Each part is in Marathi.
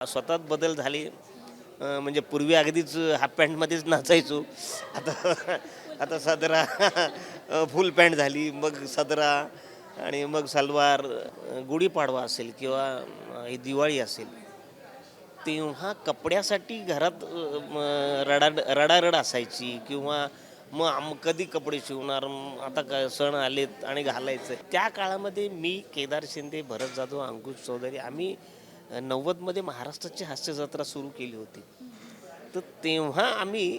स्वतःत बदल झाले. म्हणजे पूर्वी अगदीच हाफ पॅन्टमध्येच नाचायचो. आता आता सदरा फुल पॅन्ट झाली. मग सदरा आणि मग सलवार गुढीपाडवा असेल किंवा ही दिवाळी असेल. तेव्हा कपड्यासाठी घरात अं, रडा रडारड असायची किंवा मग आम कधी कपडे शिवणार आता का सण आलेत आणि घालायचं त्या काळामध्ये मी केदार शिंदे भरत जाधव अंकुश चौधरी आम्ही नव्वदमध्ये महाराष्ट्राची हास्य जत्रा सुरू केली होती. तर तेव्हा आम्ही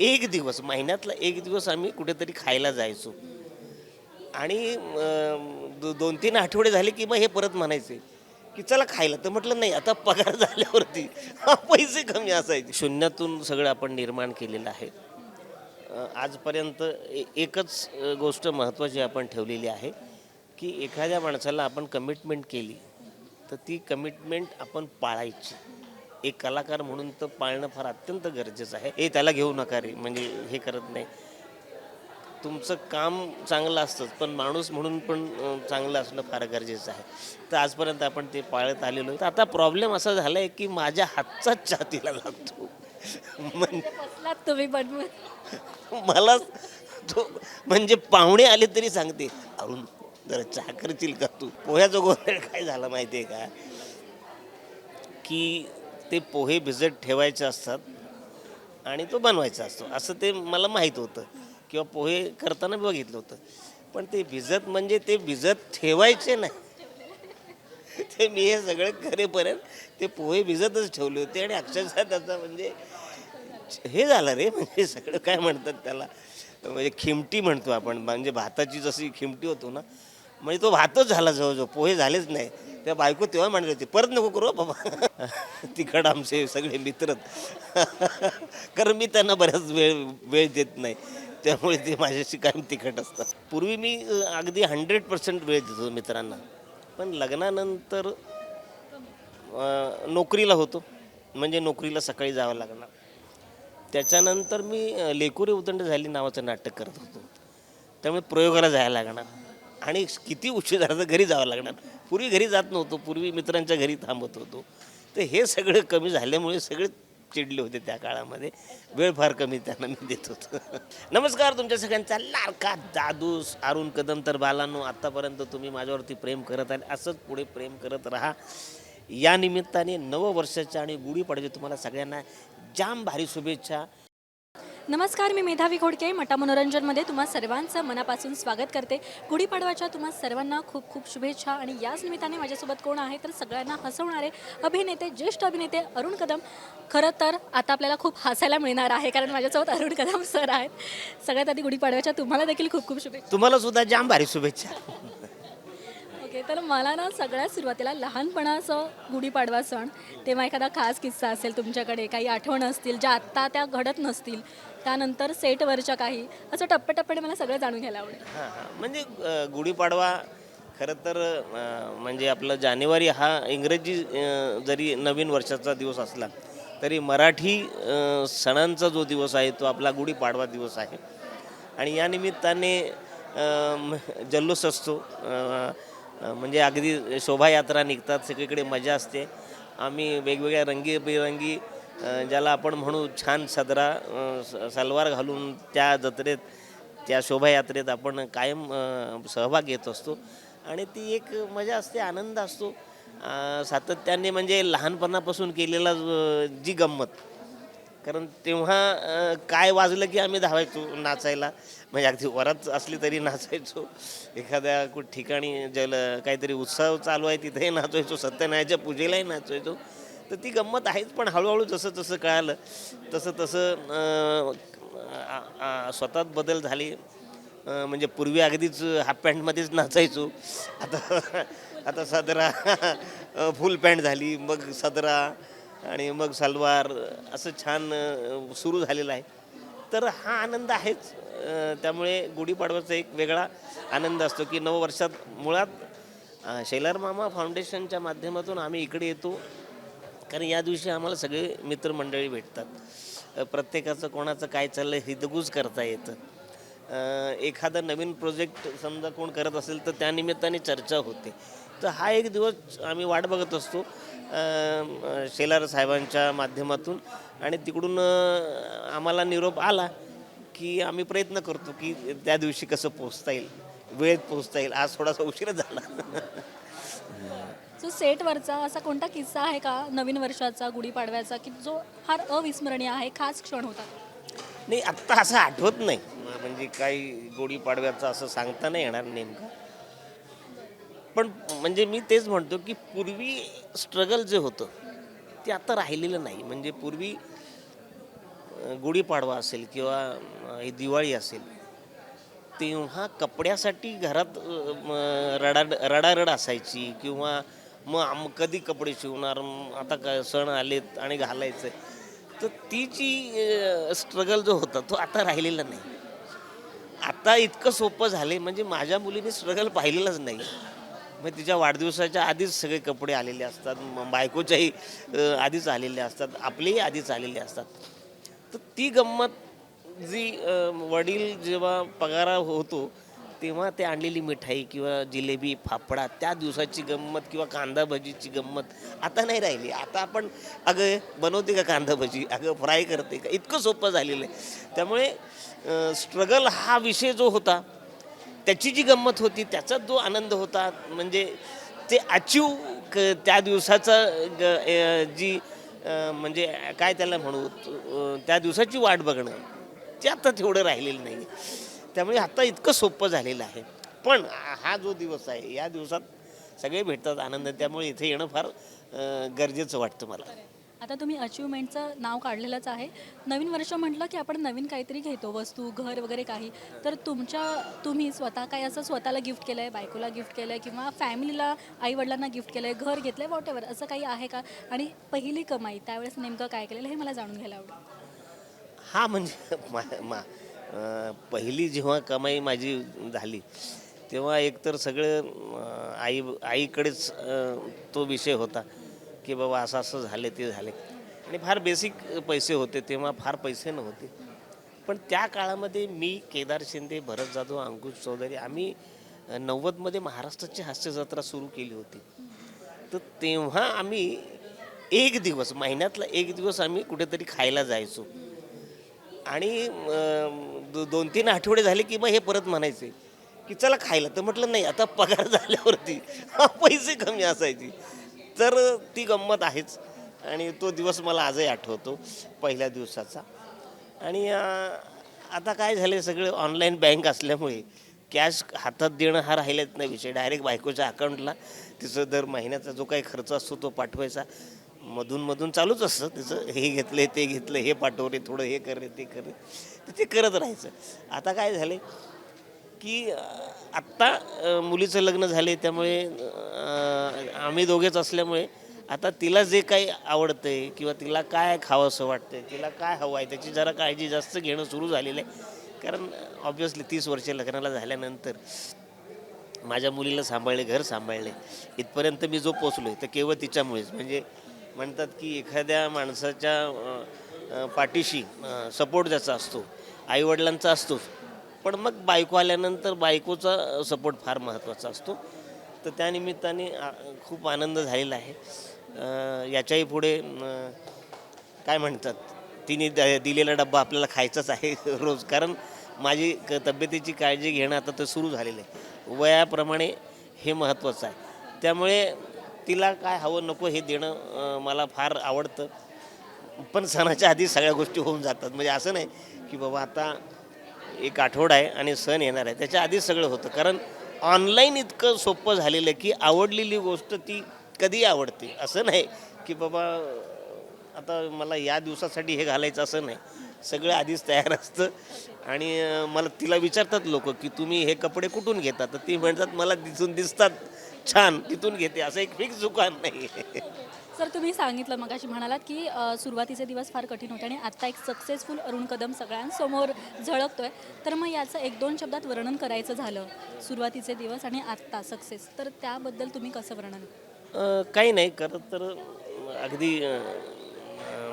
एक दिवस महिन्यातला एक दिवस आम्ही कुठेतरी खायला जायचो. आणि दो दोन तीन आठवडे झाले की मग हे परत म्हणायचे की चला खायला. तर म्हटलं नाही आता पगार झाल्यावरती पैसे कमी असायचे. शून्यातून सगळं आपण निर्माण केलेलं आहे. आजपर्यंत ए- एकच गोष्ट महत्त्वाची आपण ठेवलेली आहे की एखाद्या माणसाला आपण कमिटमेंट केली तर ती कमिटमेंट आपण पाळायची. एक कलाकार म्हणून तर पाळणं फार अत्यंत गरजेचं आहे. हे त्याला घेऊ नका रे म्हणजे हे करत नाही. तुमचं काम चांगलं असतंच पण माणूस म्हणून पण चांगलं असणं फार गरजेचं आहे. तर आजपर्यंत आपण ते पाळत आलेलो तर आता प्रॉब्लेम असा झाला आहे की माझ्या हातचाच चहा तिला लागतो तुम्ही बनवून. मला तो म्हणजे पाहुणे आले तरी सांगते अरुण जरा चहा करशील का तू? पोह्याचं गोंधळ काय झाला माहिती आहे का? की ते पोहे भिजत ठेवायचे असतात आणि तो बनवायचा असतो. असं ते मला माहीत होतं. किंवा पोहे करताना बघितलं होतं. पण ते भिजत म्हणजे ते भिजत ठेवायचे नाही. ते मी हे सगळं करेपर्यंत ते पोहे भिजतच ठेवले होते आणि अक्षरशः त्याचा म्हणजे हे झालं रे. म्हणजे सगळं काय म्हणतात त्याला? म्हणजे खिमटी म्हणतो आपण. म्हणजे भाताची जशी खिमटी होतो ना म्हणजे तो भातच झाला जवळजवळ पोहे झालेच नाही. त्या बायको तेव्हा म्हणत होती परत नको करू हं बाबा. तिखट आमचे सगळे मित्र कारण मी त्यांना बऱ्याच वेळ वेळ देत नाही. त्यामुळे ते माझ्याशी कायम तिखट असतात. पूर्वी मी अगदी हंड्रेड पर्सेंट वेळ देतो मित्रांना. पण लग्नानंतर नोकरीला होतो. म्हणजे नोकरीला सकाळी जावं लागणार. त्याच्यानंतर मी अं, लेकुरे उदंड झाली नावाचं नाटक करत होतो. त्यामुळे प्रयोगाला जायला लागणार. आणि किती उशीर झाला तर घरी जावं लागणार. पूर्वी घरी जात नव्हतो पूर्वी मित्रांच्या घरी थांबत होतो. तर हे सगळं कमी झाल्यामुळे सगळे चिडले होते त्या काळामध्ये. वेळ फार कमी त्यांना मी देत होतो. नमस्कार तुमच्या सगळ्यांचा लाडका दादूस अरुण कदम. तर बालांनो आत्तापर्यंत तुम्ही माझ्यावरती प्रेम करत आहे असंच पुढे प्रेम करत राहा. या निमित्ताने नववर्षाच्या आणि गुढीपाडव्याच्या तुम्हाला सगळ्यांना जाम भारी शुभेच्छा. नमस्कार मी मेधावी खोडके मटा मनोरंजनमध्ये तुम्हा सर्वांचं मनापासून स्वागत करते. गुढीपाडवाच्या तुम्हा सर्वांना खूप खूप शुभेच्छा आणि याच निमित्ताने माझ्यासोबत कोण आहे तर सगळ्यांना हसवणारे अभिनेते ज्येष्ठ अभिनेते अरुण कदम. खरं तर आता आपल्याला खूप हसायला मिळणार आहे कारण माझ्यासोबत अरुण कदम सर आहेत. सगळ्यात आधी गुढीपाडव्याच्या तुम्हाला देखील खूप खूप शुभेच्छा. तुम्हाला सुद्धा जाम भारी शुभेच्छा. ओके तर मला ना सगळ्यात सुरुवातीला लहानपणाचं गुढीपाडवा सण तेव्हा एखादा खास किस्सा असेल तुमच्याकडे काही आठवण असतील ज्या आत्ता त्या घडत नसतील त्यानंतर सेटवरच्या काही. असं टप्प्याटप्प्याने मला सगळं जाणून घ्यायला आवडेल. हां हां. म्हणजे अ, गुढीपाडवा खरं तर अ, म्हणजे आपलं जानेवारी हा इंग्रजी अ, जरी नवीन वर्षाचा दिवस असला तरी मराठी अ, सणांचा जो दिवस आहे तो आपला गुढीपाडवा दिवस आहे. आणि या निमित्ताने अ, म- जल्लोष असतो. अ, अ, म्हणजे अगदी शोभायात्रा निघतात सगळीकडे मजा असते. आम्ही वेगवेगळ्या रंगीबेरंगी ज्याला आपण म्हणू छान सदरा स- सलवार घालून त्या जत्रेत त्या शोभायात्रेत आपण कायम सहभाग घेत असतो. आणि ती एक मजा असते आनंद असतो. सातत्याने म्हणजे लहानपणापासून केलेला जी गंमत. कारण तेव्हा काय वाजलं की आम्ही धावायचो नाचायला. म्हणजे अगदी वरात असली तरी नाचायचो. एखाद्या कुठ ठिकाणी जल काहीतरी उत्सव चालू आहे तिथेही नाचायचो सत्यनारायणच्या पूजेलाही नाचायचो तर ती गंमत आहेच पण हळूहळू जसं जसं कळालं तसं तसं स्वतःच स्वतःत बदल झाले. म्हणजे पूर्वी अगदीच हाफ पॅन्टमध्येच नाचायचो. आता आता सदरा फुल पॅन्ट झाली मग सदरा आणि मग सलवार असं छान सुरू झालेलं आहे. तर हा आनंद आहेच. त्यामुळे गुढीपाडव्याचा एक वेगळा आनंद असतो की नववर्षात मुळात अ, शैलार मामा फाउंडेशनच्या माध्यमातून आम्ही इकडे येतो. कारण या दिवशी आम्हाला सगळे मित्रमंडळी भेटतात. प्रत्येकाचं कोणाचं काय चाललं हे हितगुज करता येतं. एखादा नवीन प्रोजेक्ट समजा कोण करत असेल तर त्या निमित्ताने चर्चा होते. तर हा एक दिवस आम्ही वाट बघत असतो शेलार साहेबांच्या माध्यमातून. आणि तिकडून आम्हाला निरोप आला की आम्ही प्रयत्न करतो की त्या दिवशी कसं पोचता येईल वेळेत पोचता येईल. आज थोडासा उशीर झाला. सो सेटवरचा असा कोणता किस्सा आहे का नवीन वर्षाचा गुढीपाडव्याचा की जो फार अविस्मरणीय आहे खास क्षण होता? नाही आत्ता असं आठवत नाही. म्हणजे काही गुढीपाडव्याचा असं सांगता नाही येणार नेमकं. पण म्हणजे मी तेच म्हणतो की पूर्वी स्ट्रगल जे होतं ते आता राहिलेलं नाही. म्हणजे पूर्वी गुढीपाडवा असेल किंवा ही दिवाळी असेल तेव्हा कपड्यासाठी घरात अं, रडा रडारड असायची किंवा मग आम कधी कपडे शिवणार? आता काय सण आलेत आणि घालायचं तर ती जी स्ट्रगल जो होता तो आता राहिलेला नाही. आता इतकं सोपं झाले म्हणजे माझ्या मुलीने स्ट्रगल पाहिलेलाच नाही. मग तिच्या वाढदिवसाच्या आधीच सगळे कपडे आलेले असतात बायकोच्याही आधीच आलेले असतात आपलेही आधीच आलेले असतात. तर ती गंमत जी वडील जेव्हा पगारा होतो तेव्हा ते आणलेली मिठाई किंवा जिलेबी फाफडा त्या दिवसाची गंमत किंवा कांदा भजीची गंमत आता नाही राहिली. आता आपण अगं बनवते का कांदा भजी? अगं फ्राय करते का? इतकं सोपं झालेलं आहे. त्यामुळे स्ट्रगल हा विषय जो होता त्याची जी गंमत होती त्याचा जो आनंद होता म्हणजे ते अचीव क त्या दिवसाचा ग जी म्हणजे काय त्याला म्हणू त्या दिवसाची वाट बघणं ते आता तेवढं राहिलेलं नाही त्यामुळे आता इतकं सोपं झालेलं आहे. पण हा जो दिवस आहे या दिवसात सगळे भेटतात आनंद. त्यामुळे इथे येणं फार गरजेचं वाटतं मला. आता तुम्ही अचिव्हमेंटचं नाव काढलेलंच आहे. नवीन वर्ष म्हटलं की आपण नवीन काहीतरी घेतो वस्तू घर वगैरे काही. तर तुमच्या तुम्ही स्वतः काही असं स्वतःला गिफ्ट केलं आहे बायकोला गिफ्ट केलं आहे किंवा फॅमिलीला आईवडिलांना गिफ्ट केलं आहे घर घेतलं आहे वॉट असं काही आहे का? आणि पहिली कमाई त्यावेळेस नेमकं काय केलेलं हे मला जाणून घ्यायला आवडेल. हा म्हणजे पहिली जेव्हा कमाई माझी झाली तेव्हा एकतर सगळं आई आईकडेच तो विषय होता की बाबा असं असं झाले ते झाले. आणि फार बेसिक पैसे होते तेव्हा फार पैसे नव्हते. पण त्या काळामध्ये मी केदार शिंदे भरत जाधव अंकुश चौधरी आम्ही नव्वदमध्ये महाराष्ट्राची हास्य जत्रा सुरू केली होती. तर तेव्हा आम्ही एक दिवस महिन्यातला एक दिवस आम्ही कुठेतरी खायला जायचो. आणि दो- दोन तीन आठवडे झाले की मग हे परत म्हणायचे की चला खायला. तर म्हटलं नाही आता पगार झाल्यावरती पैसे कमी असायची. तर ती गंमत आहेच. आणि तो दिवस मला आजही आठवतो पहिल्या दिवसाचा. आणि आता काय झाले सगळे ऑनलाईन बँक असल्यामुळे कॅश हातात देणं हा राहिलाच नाही विषय. डायरेक्ट बायकोच्या अकाउंटला तिचं दर महिन्याचा जो काही खर्च असतो तो पाठवायचा. मधून मधून चालूच असतं. तिचं हे घेतलं ते घेतलं हे पाठव रे थोडं हे कर रे ते कर रे. तर ते करत राहायचं. आता काय झाले की आत्ता मुलीचं लग्न झाले त्यामुळे आम्ही दोघेच असल्यामुळे आता तिला जे काही आवडतंय किंवा तिला काय खावंसं वाटतंय तिला काय हवं आहे त्याची जरा काळजी जास्त घेणं सुरू झालेलं आहे. कारण ऑब्व्हियसली तीस वर्षे लग्नाला झाल्यानंतर माझ्या मुलीला सांभाळले घर सांभाळले. इथपर्यंत मी जो पोचलो आहे तर केवळ तिच्यामुळेच. म्हणजे म्हणतात की एखाद्या माणसाच्या पाठीशी सपोर्ट ज्याचा असतो आईवडिलांचा असतोच पण मग बायको आल्यानंतर बायकोचा सपोर्ट फार महत्त्वाचा असतो. तर त्यानिमित्ताने आ- खूप आनंद झालेला आहे. याच्याही पुढे काय म्हणतात तिने द- दिलेला डब्बा आपल्याला खायचाच आहे रोज. कारण माझी क तब्येतीची काळजी घेणं आता तर सुरू झालेलं आहे. वयाप्रमाणे हे महत्त्वाचं आहे. त्यामुळे तिला काय हवं नको हे देणं मला फार आवडतं. पण सणाच्या आधी सगळ्या गोष्टी होऊन जातात. म्हणजे असं नाही की बाबा आता एक आठवडा आहे आणि सण येणार आहे. त्याच्या आधीच सगळं होतं. कारण ऑनलाईन इतकं सोपं झालेलं आहे की आवडलेली गोष्ट ती कधी आवडते? असं नाही की बाबा आता मला या दिवसासाठी हे घालायचं असं नाही. सगळं आधीच तयार असतं. आणि मला तिला विचारतात लोक की तुम्ही हे कपडे कुठून घेता? तर ती म्हणतात मला दिसून दिसतात छान तिथून घेते. असं एक फिक्स दुकान नाही. सर तुम्ही सांगितलं मगाशी म्हणालात की सुरुवातीचे दिवस फार कठीण होते आणि आत्ता एक सक्सेसफुल अरुण कदम सगळ्यांसमोर झळकतोय. तर मग याचं एक दोन शब्दात वर्णन करायचं झालं सुरुवातीचे दिवस आणि आत्ता सक्सेस तर त्याबद्दल तुम्ही कसं वर्णन? काही नाही. करत तर अगदी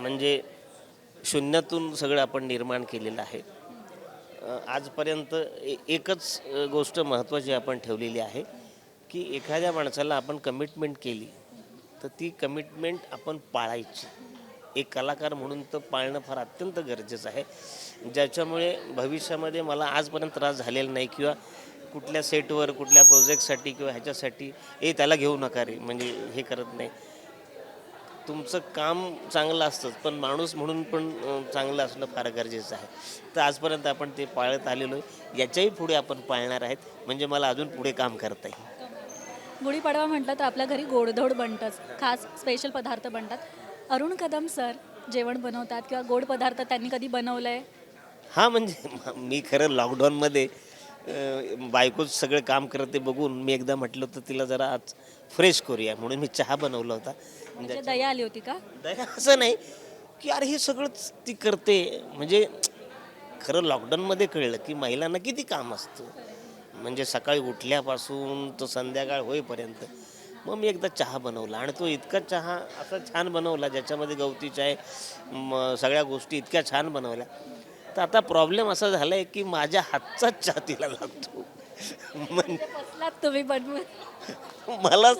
म्हणजे शून्यातून सगळं आपण निर्माण केलेलं आहे. आजपर्यंत ए- एकच गोष्ट महत्त्वाची आपण ठेवलेली आहे की एखाद्या माणसाला आपण कमिटमेंट केली तर ती कमिटमेंट आपण पाळायची. एक कलाकार म्हणून तर पाळणं फार अत्यंत गरजेचं आहे. ज्याच्यामुळे भविष्यामध्ये मला आजपर्यंत त्रास झालेला नाही किंवा कुठल्या सेटवर कुठल्या प्रोजेक्टसाठी किंवा ह्याच्यासाठी ए त्याला घेऊ नका रे म्हणजे हे करत नाही. तुमचं काम चांगलं असतंच पण माणूस म्हणून पण चांगलं असणं फार गरजेचं आहे. तर आजपर्यंत आपण ते पाळत आलेलो आहे याच्याही पुढे आपण पाळणार आहेत. म्हणजे मला अजून पुढे काम करता येईल. गुढीपाडवा म्हटलं तर आपल्या घरी गोडधोड बनतंच. खास स्पेशल पदार्थ बनतात. अरुण कदम सर जेवण बनवतात किंवा गोड पदार्थ त्यांनी कधी बनवलंय? हा म्हणजे म- खरं लॉकडाऊनमध्ये बायकोच सगळं काम करते बघून मी एकदा म्हटलं होतं तिला जरा आज फ्रेश करूया. म्हणून मी चहा बनवला होता. म्हणजे दया आली होती का? दया असं नाही की अरे हे सगळंच ती करते. म्हणजे खरं लॉकडाऊनमध्ये कळलं की महिलांना किती काम असतं. म्हणजे सकाळी उठल्यापासून तो संध्याकाळ होईपर्यंत. मग मी एकदा चहा बनवला आणि तो इतका चहा असा छान बनवला ज्याच्यामध्ये गवती चाय म, सगळ्या गोष्टी इतक्या छान बनवल्या. तर आता प्रॉब्लेम असा झाला आहे की माझ्या हातचाच चहा तिला लागतो. तुम्ही मला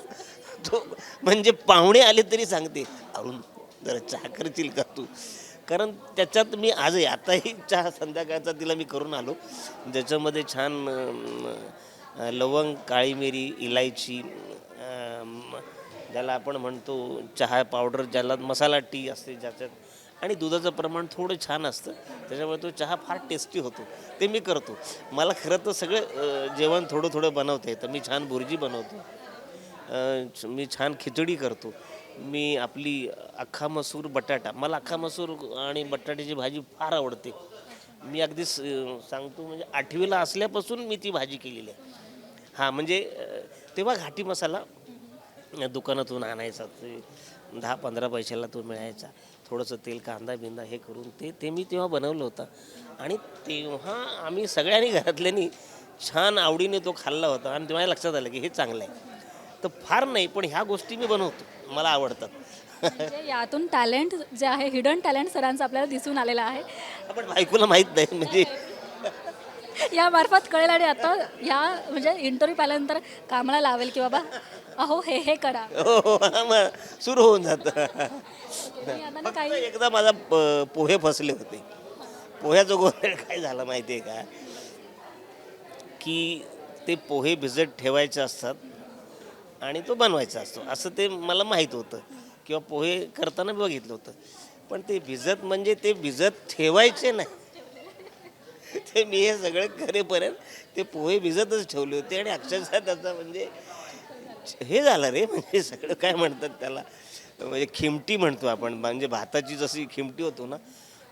तो म्हणजे पाहुणे आले तरी सांगते अरुण जरा चहा करशील का तू? कारण त्याच्यात मी आजही आताही चहा संध्याकाळचा तिला मी करून आलो. ज्याच्यामध्ये छान लवंग काळी मिरी इलायची ज्याला आपण म्हणतो चहा पावडर ज्याला मसाला टी असते ज्याच्यात. आणि दुधाचं प्रमाण थोडं छान असतं. त्याच्यामुळे तो चहा फार टेस्टी होतो. ते मी करतो. मला खरं तर सगळं जेवण थोडं थोडं बनवते तर मी छान भुर्जी बनवतो. मी छान खिचडी करतो. मी आपली अख्खा मसूर बटाटा. मला अख्खा मसूर आणि बटाट्याची भाजी फार आवडते. मी अगदी सांगतो म्हणजे आठवीला असल्यापासून मी ती भाजी केलेली आहे. हां म्हणजे तेव्हा घाटी मसाला दुकानातून आणायचा ते दहा पंधरा पैशाला तो मिळायचा. थोडंसं तेल कांदा बिंदा हे करून ते ते मी तेव्हा बनवलं होतं. आणि तेव्हा आम्ही सगळ्यांनी घरातल्यांनी छान आवडीने तो खाल्ला होता आणि तेव्हा लक्षात आलं की हे चांगलं आहे. तर फार नाही पण ह्या गोष्टी मी बनवतो. मला आवडतात. म्हणजे यातून टॅलेंट जे आहे हिडन टॅलेंट सरांचं आपल्याला दिसून आलेलं आहे. आपण बायकोला माहीत नाही म्हणजे या मार्फत कळेल आणि आता या म्हणजे इंटरव्ह्यू पाहिल्यानंतर कामाला लावेल की बाबा अहो हे हे करा. हो हो, सुरू होऊन जातं. मी आता ना काही एकदा माझा प- पोहे फसले होते. पोह्याचं गोंधळ काय झाला माहिती आहे का? की ते पोहे भिजत ठेवायचे असतात आणि तो बनवायचा असतो. असं ते मला माहीत होतं. किंवा पोहे करताना बघितलं होतं. पण ते भिजत म्हणजे ते भिजत ठेवायचे नाही. ते मी हे सगळं करेपर्यंत ते पोहे भिजतच ठेवले होते आणि अक्षरशः त्याचा म्हणजे हे झालं रे. म्हणजे सगळं काय म्हणतात त्याला? म्हणजे खिमटी म्हणतो आपण. म्हणजे भाताची जशी खिमटी होतो ना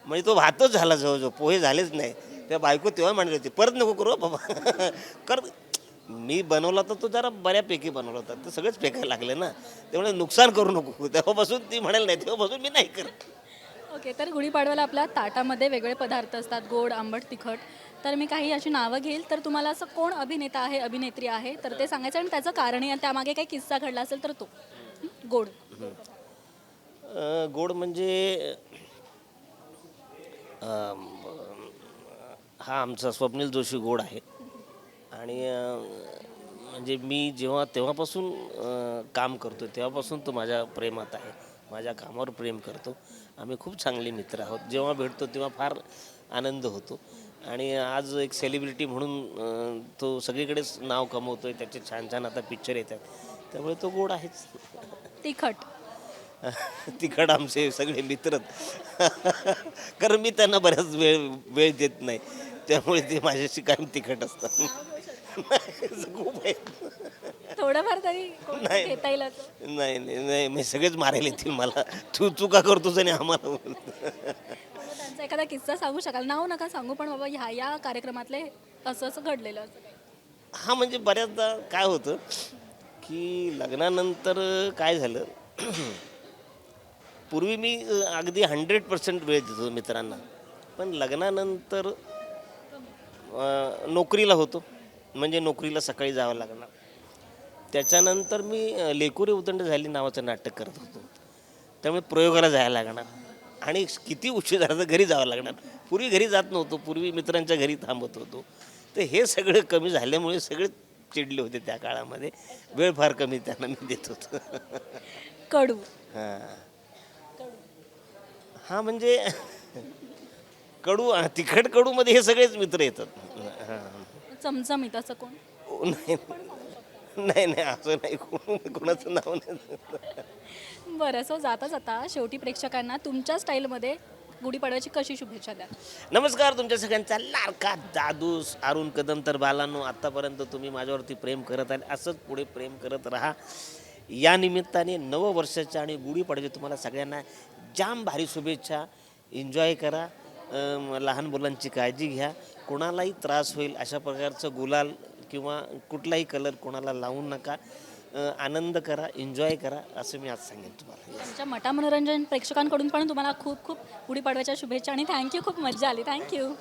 म्हणजे तो भातच झाला जवळजवळ. पोहे झालेच नाही. त्या बायको तेव्हा म्हणली होती परत नको करू बाबा. कर मी बनवला तर तो जरा बऱ्यापैकी बनवला होता. तर सगळेच फेकायला लागले ना. त्यामुळे नुकसान करू नको. तेव्हापासून ती म्हणाल नाही तेव्हापासून मी नाही करत. ओके तर गुढीपाडव्याला आपल्या ताटामध्ये वेगळे पदार्थ असतात गोड आंबट तिखट. तर मी काही अशी नावं घेईल. तर तुम्हाला असं कोण अभिनेता आहे अभिनेत्री आहे? तर ते सांगायचं आणि त्याचं कारणही आणि त्यामागे काही किस्सा घडला असेल तर तो. हं? गोड. अं, गोड म्हणजे अं, हा आमचा स्वप्नील जोशी गोड आहे. आणि म्हणजे मी जेव्हा तेव्हापासून काम करतो तेव्हापासून तो माझ्या प्रेमात आहे. माझ्या कामावर प्रेम करतो. आम्ही खूप चांगले मित्र आहोत. जेव्हा भेटतो तेव्हा फार आनंद होतो. आणि आज एक सेलिब्रिटी म्हणून तो सगळीकडेच नाव कमवतोय. त्याचे छान छान आता पिक्चर येतात. त्यामुळे तो गोड आहेच. तिखट. तिखट आमचे सगळे मित्रच कारण मी त्यांना बऱ्याच वेळ वेळ देत नाही. त्यामुळे ते माझ्याशी कायम तिखट असतात. खूप आहे थोडंफार तरी कोण नाही. घेता येईल असं? नाही नाही नाही मी सगळेच मारायला येतील मला. तू चुका करतोस आणि आम्हाला? बोलतो. मला त्यांचा एखादा किस्सा सांगू शकाल? नाव नका सांगू पण बाबा ह्या या कार्यक्रमातले असं असं घडलेलं असं हा म्हणजे बऱ्याचदा काय होतं की लग्नानंतर काय झालं? पूर्वी मी अ, अगदी हंड्रेड पर्सेंट वेळ देतो मित्रांना. पण लग्नानंतर अ, नोकरीला होतो. म्हणजे नोकरीला सकाळी जावं लागणार. त्याच्यानंतर मी लेकुरे उदंड झाली नावाचं नाटक करत होतो. त्यामुळे प्रयोगाला जायला लागणार. आणि किती उशीर झाला तर घरी जावं लागणार. पूर्वी घरी जात नव्हतो. पूर्वी मित्रांच्या घरी थांबत होतो. तर हे सगळं कमी झाल्यामुळे सगळे चिडले होते त्या काळामध्ये. वेळ फार कमी त्यांना मी देत होतो. कडू. हां. हां म्हणजे कडू तिखट कडूमध्ये हे सगळेच मित्र येतात. हां. चमचमीत असं कोण? ओ, नाही. नाही नाही असं नाही. कोण कोणाचं नाव नाही. बरं सो जाता जाता शेवटी प्रेक्षकांना तुमच्या स्टाईलमध्ये गुढीपाडव्याची कशी शुभेच्छा द्या? नमस्कार तुमच्या सगळ्यांचा लाडका दादू अरुण कदम तर बालांनो आत्तापर्यंत तुम्ही माझ्यावरती प्रेम करत आले. असंच पुढे प्रेम करत राहा. या निमित्ताने नववर्षाच्या आणि गुढीपाडव्याच्या तुम्हाला सगळ्यांना जाम भारी शुभेच्छा. एन्जॉय करा. लहान मुलांची काळजी घ्या. कोणालाही त्रास होईल अशा प्रकारचं गुलाल किंवा कुठलाही कलर कोणाला लावू नका. आनंद करा एन्जॉय करा असं मी आज सांगेन तुम्हाला. आमच्या मटा मनोरंजन प्रेक्षकांकडून पण तुम्हाला खूप खूप गुढीपाडव्याच्या शुभेच्छा आणि थँक्यू खूप मजा आली. थँक्यू